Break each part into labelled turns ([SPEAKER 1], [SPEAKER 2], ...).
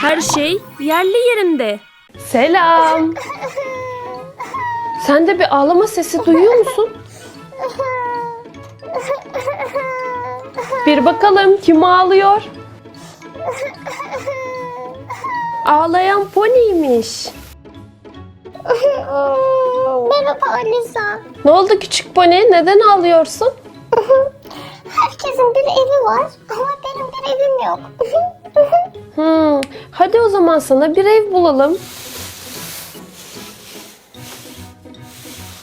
[SPEAKER 1] Her şey yerli yerinde.
[SPEAKER 2] Selam. Sen de bir ağlama sesi duyuyor musun? Bir bakalım kim ağlıyor? Ağlayan poniymiş.
[SPEAKER 3] Merhaba Alisa.
[SPEAKER 2] Ne oldu küçük pony? Neden ağlıyorsun?
[SPEAKER 3] Herkesin bir evi var ama benim bir evim yok.
[SPEAKER 2] Hmm, hadi o zaman sana bir ev bulalım.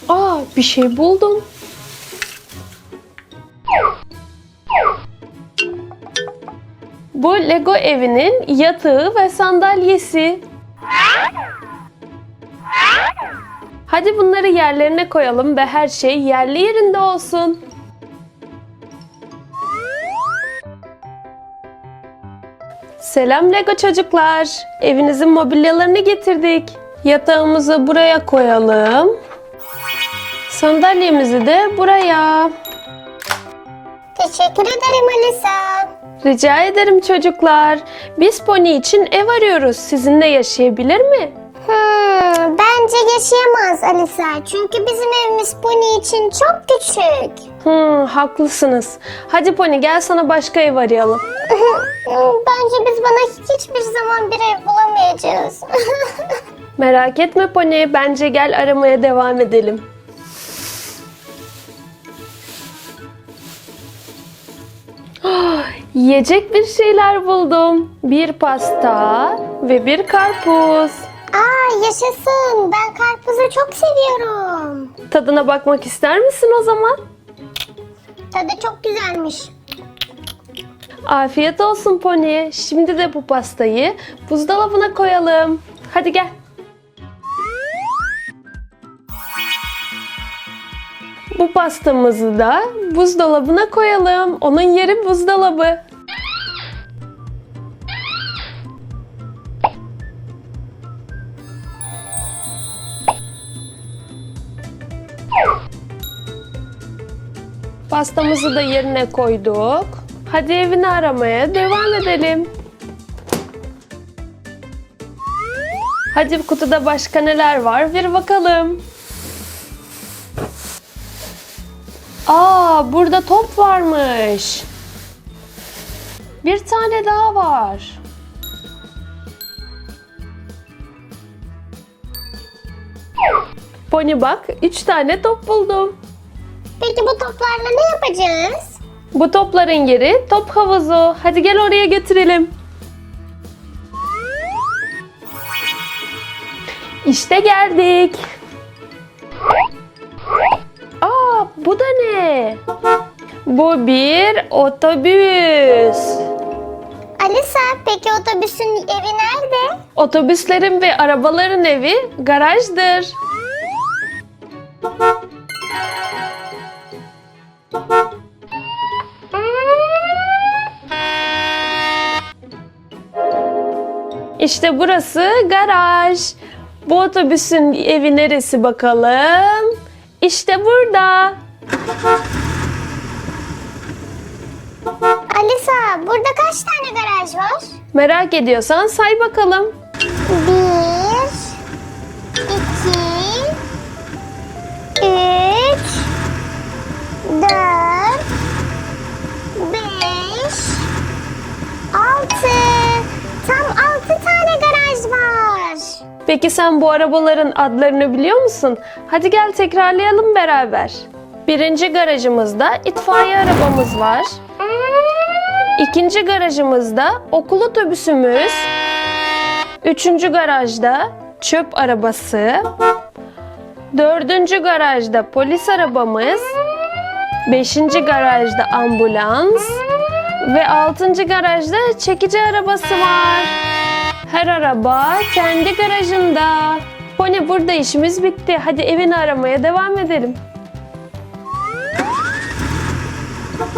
[SPEAKER 2] Aa, bir şey buldum. Bu Lego evinin yatağı ve sandalyesi. Hadi bunları yerlerine koyalım ve her şey yerli yerinde olsun. Selam Lego çocuklar. Evinizin mobilyalarını getirdik. Yatağımızı buraya koyalım. Sandalyemizi de buraya.
[SPEAKER 3] Teşekkür ederim Alisa.
[SPEAKER 2] Rica ederim çocuklar. Biz Pony için ev arıyoruz. Sizinle yaşayabilir mi?
[SPEAKER 3] Hmm, bence yaşayamaz Alisa. Çünkü bizim evimiz Pony için çok küçük.
[SPEAKER 2] Hmm, haklısınız. Hadi Pony gel sana başka ev arayalım.
[SPEAKER 3] bence biz bana hiçbir zaman bir ev bulamayacağız.
[SPEAKER 2] Merak etme Pony. Bence gel aramaya devam edelim. Yiyecek bir şeyler buldum. Bir pasta ve bir karpuz.
[SPEAKER 3] Aa yaşasın. Ben karpuzu çok seviyorum.
[SPEAKER 2] Tadına bakmak ister misin o zaman?
[SPEAKER 3] Tadı çok güzelmiş.
[SPEAKER 2] Afiyet olsun Pony. Şimdi de bu pastayı buzdolabına koyalım. Hadi gel. Bu pastamızı da buzdolabına koyalım. Onun yeri buzdolabı. Pastamızı da yerine koyduk. Hadi evini aramaya devam edelim. Hadi kutuda başka neler var bir bakalım. Aa, burada top varmış. Bir tane daha var. Pony bak, üç tane top buldum.
[SPEAKER 3] Peki bu toplarla ne yapacağız?
[SPEAKER 2] Bu topların yeri top havuzu. Hadi gel oraya götürelim. İşte geldik. Aa, bu da ne? Bu bir otobüs.
[SPEAKER 3] Alisa peki otobüsün evi nerede?
[SPEAKER 2] Otobüslerin ve arabaların evi garajdır. İşte burası garaj. Bu otobüsün evi neresi bakalım? İşte burada.
[SPEAKER 3] Alisa burada kaç tane garaj var?
[SPEAKER 2] Merak ediyorsan say bakalım. Peki sen bu arabaların adlarını biliyor musun? Hadi gel tekrarlayalım beraber. Birinci garajımızda itfaiye arabamız var. İkinci garajımızda okul otobüsümüz. Üçüncü garajda çöp arabası. Dördüncü garajda polis arabamız. Beşinci garajda ambulans. Ve altıncı garajda çekici arabası var. Her araba kendi garajında. Pony burada işimiz bitti. Hadi evini aramaya devam edelim.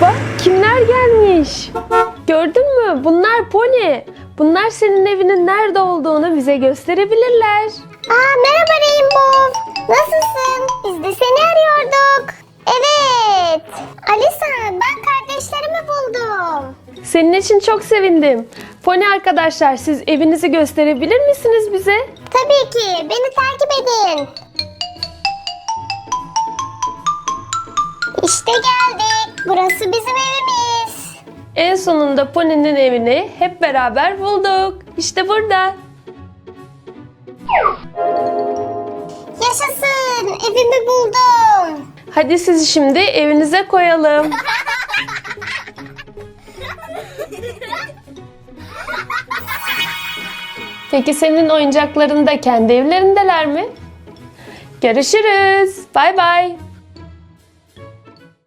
[SPEAKER 2] Bak kimler gelmiş. Gördün mü? Bunlar Pony. Bunlar senin evinin nerede olduğunu bize gösterebilirler.
[SPEAKER 3] Aa, merhaba Rainbow. Nasılsın? Biz de seni arıyorduk. Evet. Alisa ben kardeşlerimi buldum.
[SPEAKER 2] Senin için çok sevindim. Pony arkadaşlar siz evinizi gösterebilir misiniz bize?
[SPEAKER 3] Tabii ki. Beni takip edin. İşte geldik. Burası bizim evimiz.
[SPEAKER 2] En sonunda Pony'nin evini hep beraber bulduk. İşte burada. Hadi sizi şimdi evinize koyalım. Peki senin oyuncakların da kendi evlerindeler mi? Görüşürüz. Bay bay.